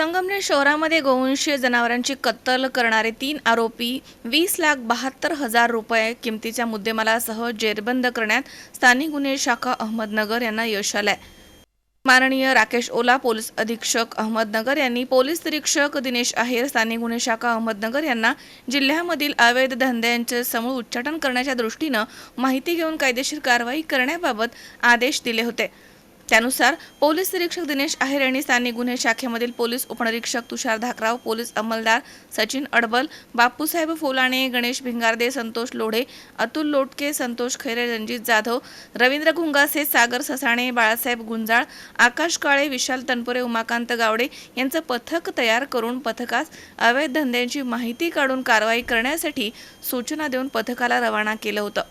संगमनेर शहरामध्ये गोवंशीय जनावरांची कत्तल करणारे तीन आरोपी वीस लाख बहात्तर हजार रुपये किमतीच्या मुद्देमालासह जेरबंद करण्यात स्थानिक गुन्हे शाखा अहमदनगर यांना यश आलंय. माननीय राकेश ओला पोलीस अधीक्षक अहमदनगर यांनी पोलीस निरीक्षक दिनेश आहेर स्थानिक गुन्हे शाखा अहमदनगर यांना जिल्ह्यामधील अवैध धंद्यांचे समूळ उच्चाटन करण्याच्या दृष्टीनं माहिती घेऊन कायदेशीर कारवाई करण्याबाबत आदेश दिले होते. त्यानुसार पोलीस निरीक्षक दिनेश आहेर यांनी स्थानिक गुन्हे शाखेमधील पोलीस उपनिरीक्षक तुषार धाकराव पोलीस अंमलदार सचिन अडबल बापूसाहेब फोलाणे गणेश भिंगारदे संतोष लोढे अतुल लोटके संतोष खैरे रणजित जाधव रवींद्र घुंगासे सागर ससाणे बाळासाहेब गुंजाळ आकाश काळे विशाल तनपुरे उमाकांत गावडे यांचं पथक तयार करून पथकास अवैध धंद्यांची माहिती काढून कारवाई करण्यासाठी सूचना देऊन पथकाला रवाना केलं होतं.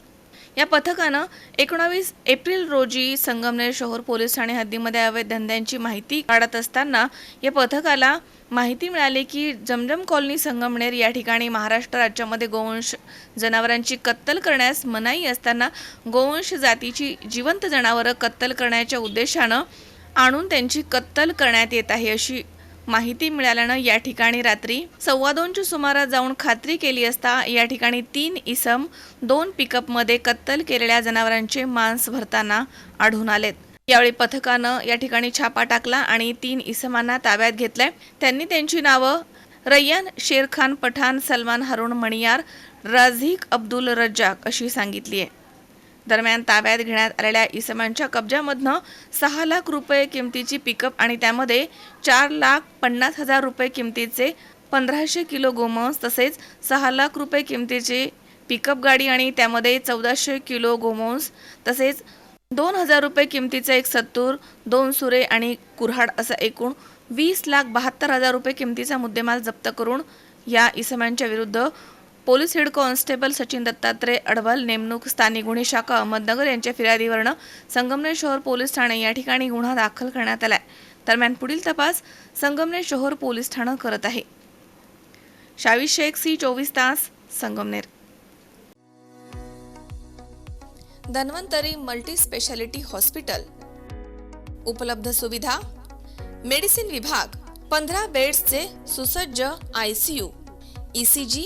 या पथकानं एकोणावीस एप्रिल रोजी संगमनेर शहर पोलीस ठाणे हद्दीमध्ये अवैध धंद्यांची माहिती काढत असताना या पथकाला माहिती मिळाली की जमजम कॉलनी संगमनेर या ठिकाणी महाराष्ट्र राज्यामध्ये गोवंश जनावरांची कत्तल करण्यास मनाई असताना गोवंश जातीची जिवंत जनावरं कत्तल करण्याच्या उद्देशानं आणून त्यांची कत्तल करण्यात येत आहे अशी माहिती मिळाल्यानं या ठिकाणी रात्री सव्वा दोनच्या सुमारास जाऊन खात्री केली असता या ठिकाणी तीन इसम दोन पिकअपमध्ये कत्तल केलेल्या जनावरांचे मांस भरताना आढळून आलेत. यावेळी पथकानं या ठिकाणी छापा टाकला आणि तीन इसमांना ताब्यात घेतलंय. त्यांनी त्यांची नावं रय्यान शेरखान पठाण सलमान हरुण मणियार राझीक अब्दुल रज्जाक अशी सांगितली आहे. दरम्यान ताब्यात घेण्यात आलेल्या इसमांच्या कब्जामधनं सहा लाख रुपये किमतीची पिकअप आणि त्यामध्ये चार लाख पन्नास हजार रुपये किमतीचे पंधराशे किलो गोमांस तसेच सहा लाख रुपये किमतीची पिकअप गाडी आणि त्यामध्ये चौदाशे किलो गोमांस तसेच दोन हजार रुपये किमतीचं एक सत्तूर दोन सुरे आणि कुऱ्हाड असा एकूण वीस लाख बहात्तर हजार रुपये किमतीचा मुद्देमाल जप्त करून या इसमांच्या विरुद्ध police head constable Sachin Dattatray Adval नेमणूक स्थानिक गुन्हे शाखा अहमदनगर यांच्या फिर्यादीवरनं संगमनेर शहर पोलीस ठाणे या ठिकाणी गुन्हा दाखल करण्यात आलाय. दरम्यान पुढील तपास संगमनेर शहर पोलीस ठाणं करत आहे. शावी शेख सी चोवीस तास Sangamner. Dhanvantari multi speciality hospital. उपलब्ध सुविधा. मेडिसिन विभाग पंधरा बेड्सचे सुसज्ज I C U. E C G